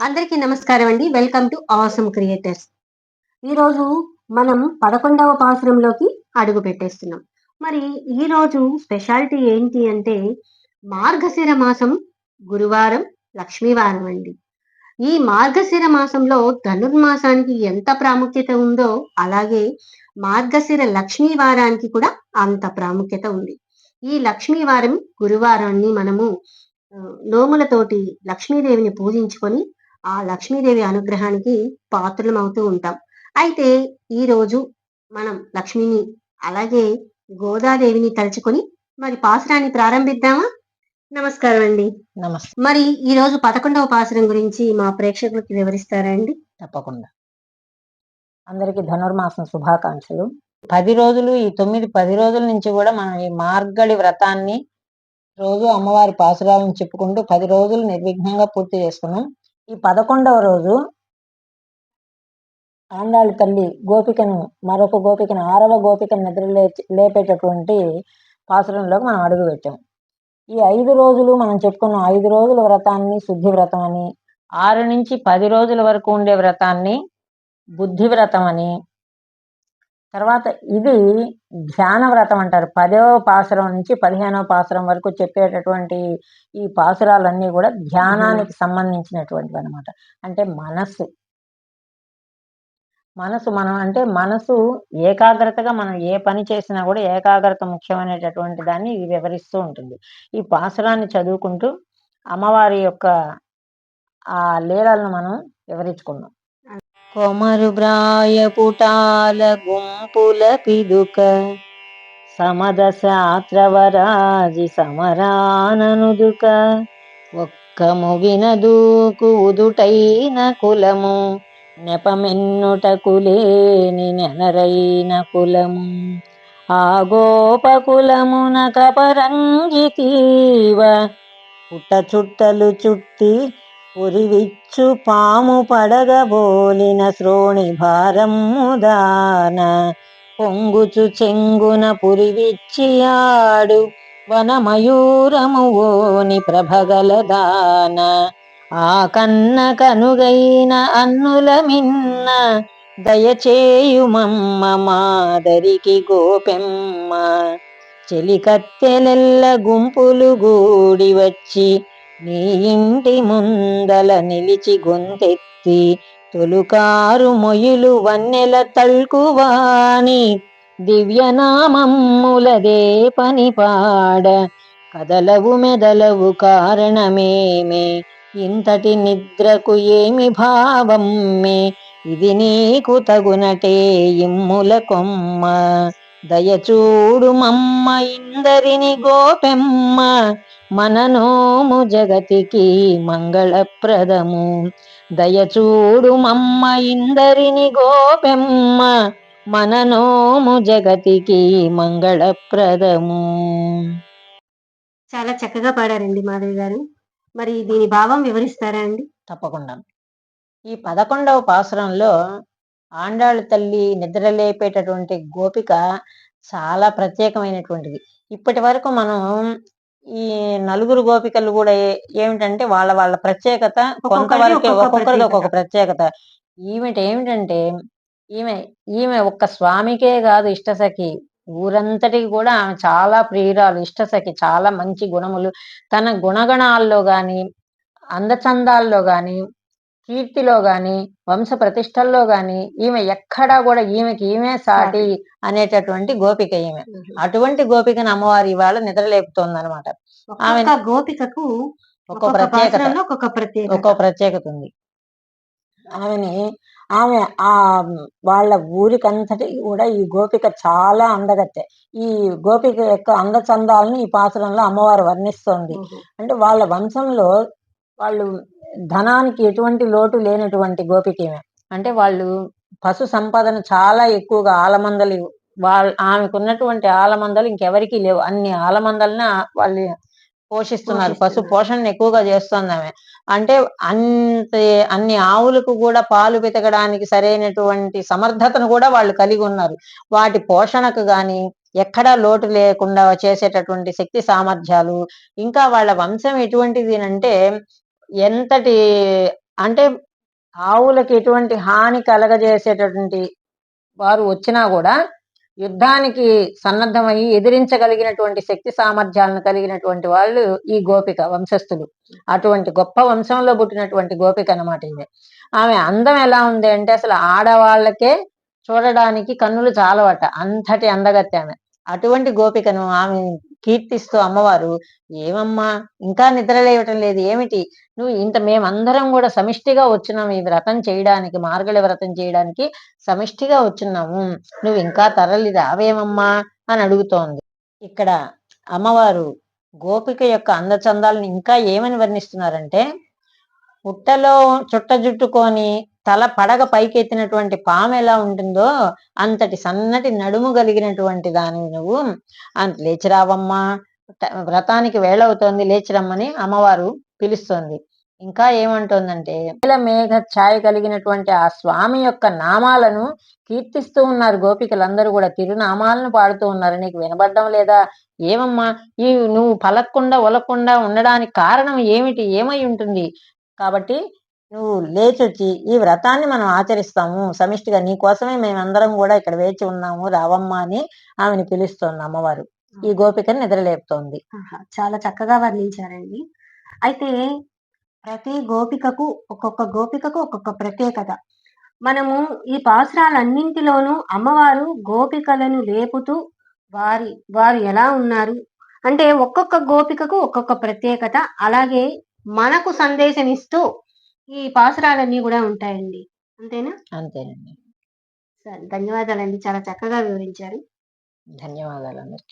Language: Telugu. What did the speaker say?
అందరికీ నమస్కారం అండి. వెల్కమ్ టు ఆసమ్ క్రియేటర్స్ ఈరోజు మనం పదకొండవ పాసురంలోకి అడుగు పెట్టేస్తున్నాం. మరి ఈరోజు స్పెషాలిటీ ఏంటి అంటే మార్గశిర మాసం గురువారం లక్ష్మీవారం అండి. ఈ మార్గశిర మాసంలో ధనుర్మాసానికి ఎంత ప్రాముఖ్యత ఉందో అలాగే మార్గశిర లక్ష్మీ వారానికి కూడా అంత ప్రాముఖ్యత ఉంది. ఈ లక్ష్మీ వారం గురువారాన్ని మనము నోములతోటి లక్ష్మీదేవిని పూజించుకొని ఆ లక్ష్మీదేవి అనుగ్రహానికి పాత్రలం అవుతూ ఉంటాం. అయితే ఈ రోజు మనం లక్ష్మిని అలాగే గోదాదేవిని తలుచుకొని మరి పాసురాన్ని ప్రారంభిద్దామా? నమస్కారం అండి. నమస్తే. మరి ఈ రోజు పదకొండవ పాసురం గురించి మా ప్రేక్షకులకు వివరిస్తారా అండి? తప్పకుండా. అందరికీ ధనుర్మాసం శుభాకాంక్షలు. పది రోజులు ఈ తొమ్మిది పది రోజుల నుంచి కూడా మనం ఈ మార్గళి వ్రతాన్ని రోజు అమ్మవారి పాసురాలను చెప్పుకుంటూ పది రోజులు నిర్విఘ్నంగా పూర్తి చేసుకున్నాం. ఈ పదకొండవ రోజు ఆండాళ్ళ తల్లి గోపికను మరొక గోపికను ఆరవ గోపికను నిద్ర లేపేటటువంటి పాసురంలోకి మనం అడుగు పెట్టాం. ఈ ఐదు రోజులు మనం చెప్పుకున్న ఐదు రోజుల వ్రతాన్ని శుద్ధి వ్రతం అని ఆరు నుంచి పది రోజుల వరకు ఉండే వ్రతాన్ని బుద్ధి వ్రతం అని తర్వాత ఇది ధ్యాన వ్రతం అంటారు. పదవ పాసురం నుంచి పదిహేనవ పాసురం వరకు చెప్పేటటువంటి ఈ పాసురాలన్నీ కూడా ధ్యానానికి సంబంధించినటువంటివి అనమాట అంటే మనస్సు. మనసు మనం అంటే మనసు ఏకాగ్రతగా మనం ఏ పని చేసినా కూడా ఏకాగ్రత ముఖ్యమైనటువంటి దాన్ని ఇది వివరిస్తూ ఉంటుంది. ఈ పాసురాన్ని చదువుకుంటూ అమ్మవారి యొక్క ఆ లీలలను మనం వివరించుకుందాం. కొమరు బ్రాయ పుటాల గుంపుల పిదుక సమదశాత్రవరాజి సమరాననుదుక ఒక్క ముగిన దూకు ఉదుటైన కులము నెపమెన్నుట కులేని నెనరైన కులము. ఆ గోపకులమున కపరంగి తీవ పుట్ట చుట్టలు చుట్టి ఉరివిచ్చు పాము పడగబోలిన శ్రోణి భారముదాన పొంగుచు చెంగున పురివిచ్చియాడు వనమయూరము ఓని ప్రభగలదాన ఆ కన్న కనుగైన అన్నుల మిన్న దయచేయుమమ్మ మాదరికి గోపెమ్మ. చెలికత్తెలెల్ల గుంపులు గూడి వచ్చి నీ ఇంటి ముందల నిలిచి గొంతెత్తి తొలుకారు మొయులు వన్నెల తల్కువాని దివ్యనామమ్ములదే పని పాడ కదలవు మెదలవు కారణమేమే. ఇంతటి నిద్రకు ఏమి భావమ్మే? ఇది నీకు తగునటే ఇమ్ముల కొమ్మ. దయచూడు మమ్మ ఇందరిని గోపెమ్మ. మననోము జగతికి మంగళప్రదము. దయచూడు మమ్మ ఇందరిని గోపెమ్మ మననోము జగతికి మంగళప్రదము. చాలా చక్కగా పాడారండి మాధవి గారు. మరి దీని భావం వివరిస్తారా అండి? తప్పకుండా. ఈ పదకొండవ పాసురంలో ఆండాళ్ళ తల్లి నిద్రలేపేటటువంటి గోపిక చాలా ప్రత్యేకమైనటువంటిది. ఇప్పటి వరకు మనం ఈ నలుగురు గోపికలు కూడా ఏమిటంటే వాళ్ళ వాళ్ళ ప్రత్యేకత కొంతవరకు ఒక్కొక్క ఒక్కొక్కరిది ఒక్కొక్క ప్రత్యేకత. ప్రత్యేకత. ఈమె ఏమిటంటే ఈమె ఈమె ఒక్క స్వామికే కాదు ఇష్టసఖి. ఊరంతటికి కూడా ఆమె చాలా ప్రియురాలు ఇష్టసఖి చాలా మంచి గుణములు. తన గుణగణాల్లో గాని అందచందాల్లో గాని కీర్తిలో గాని వంశ ప్రతిష్టల్లో గాని ఈమె ఎక్కడా కూడా ఈమెకి ఈమె సాటి అనేటటువంటి గోపిక ఈమె. అటువంటి గోపికను అమ్మవారి ఇవాళ నిద్రలేపుతోంది అనమాట ఒక్కొక్క గోపికకు ఒక ప్రత్యేకత. ఒక్కొక్క ప్రత్యేకత. ఉంది. ఆమెని ఆమె ఆ వాళ్ళ ఊరికంతటి కూడా ఈ గోపిక చాలా అందగత్తె. ఈ గోపిక యొక్క అందచందాలను ఈ పాసురంలో అమ్మవారు వర్ణిస్తోంది. అంటే వాళ్ళ వంశంలో వాళ్ళు ధనానికి ఎటువంటి లోటు లేనటువంటి గోపిక ఈమె అంటే వాళ్ళు పశు సంపదను చాలా ఎక్కువగా ఆలమందలు వాళ్ళ ఆమెకున్నటువంటి ఆలమందలు ఇంకెవరికీ లేవు. అన్ని ఆలమందల్ని వాళ్ళు పోషిస్తున్నారు. పశు. పోషణ ఎక్కువగా చేస్తుంది ఆమె. అంటే అంత అన్ని ఆవులకు కూడా పాలు పితకడానికి సరైనటువంటి సమర్థతను కూడా వాళ్ళు కలిగి ఉన్నారు. వాటి పోషణకు గాని ఎక్కడా లోటు లేకుండా చేసేటటువంటి శక్తి సామర్థ్యాలు ఇంకా వాళ్ళ వంశం ఎటువంటిది అంటే ఎంతటి అంటే ఆవులకి ఎటువంటి హాని కలగజేసేటటువంటి వారు వచ్చినా కూడా యుద్ధానికి సన్నద్ధమయ్యి ఎదిరించగలిగినటువంటి శక్తి సామర్థ్యాలను కలిగినటువంటి వాళ్ళు ఈ గోపిక వంశస్థులు. అటువంటి గొప్ప వంశంలో పుట్టినటువంటి గోపిక అనమాట ఇది ఆమె అందం ఎలా ఉంది అంటే అసలు ఆడవాళ్ళకే చూడడానికి కన్నులు చాలవట. అంతటి అందగత్తి ఆమె. అటువంటి గోపికను ఆమె కీర్తిస్తూ అమ్మవారు ఏమమ్మా ఇంకా నిద్ర లేవటం లేదు ఏమిటి? నువ్వు ఇంత మేమందరం కూడా సమిష్టిగా వచ్చినాము ఈ వ్రతం చేయడానికి మార్గళి వ్రతం చేయడానికి సమిష్టిగా వచ్చున్నాము నువ్వు ఇంకా తరలి రావేమమ్మా? అని అడుగుతోంది. ఇక్కడ అమ్మవారు గోపిక యొక్క అందచందాలను ఇంకా ఏమని వర్ణిస్తున్నారంటే పుట్టలో చుట్ట జుట్టుకొని తల పడగ పైకెత్తినటువంటి పాము ఎలా ఉంటుందో అంతటి సన్నటి నడుము కలిగినటువంటి దానివి నువ్వు. అంత లేచిరావమ్మా వ్రతానికి వేళవుతోంది లేచిరమ్మని అమ్మవారు పిలుస్తోంది. ఇంకా ఏమంటుందంటే నీల మేఘ ఛాయ కలిగినటువంటి ఆ స్వామి యొక్క నామాలను కీర్తిస్తూ ఉన్నారు గోపికలందరూ కూడా. తిరునామాలను పాడుతూ ఉన్నారు. నీకు వినబడ్డం లేదా? ఏమమ్మా? ఈ నువ్వు పలక్కుండా ఒలకుండా ఉండడానికి కారణం ఏమిటి? ఏమై ఉంటుంది? కాబట్టి నువ్వు లేచొచ్చి ఈ వ్రతాన్ని మనం ఆచరిస్తాము సమిష్టిగా నీ కోసమే మేమందరం కూడా ఇక్కడ వేచి ఉన్నాము రావమ్మా అని ఆమెను పిలుస్తోంది అమ్మవారు ఈ గోపికని నిద్రలేపుతోంది! చాలా చక్కగా వర్ణించారండి. అయితే ప్రతి గోపికకు ఒక్కొక్క గోపికకు ఒక్కొక్క ప్రత్యేకత. మనము ఈ పాసురాలన్నింటిలోనూ అమ్మవారు గోపికలను లేపుతూ వారి వారు ఎలా ఉన్నారు అంటే ఒక్కొక్క గోపికకు ఒక్కొక్క ప్రత్యేకత. అలాగే మనకు సందేశం ఇస్తూ ఈ పాసురాలన్నీ కూడా ఉంటాయండి. అంతేనా? అంతేనండి సరే ధన్యవాదాలండి. చాలా చక్కగా వివరించారు. ధన్యవాదాలు అందరికీ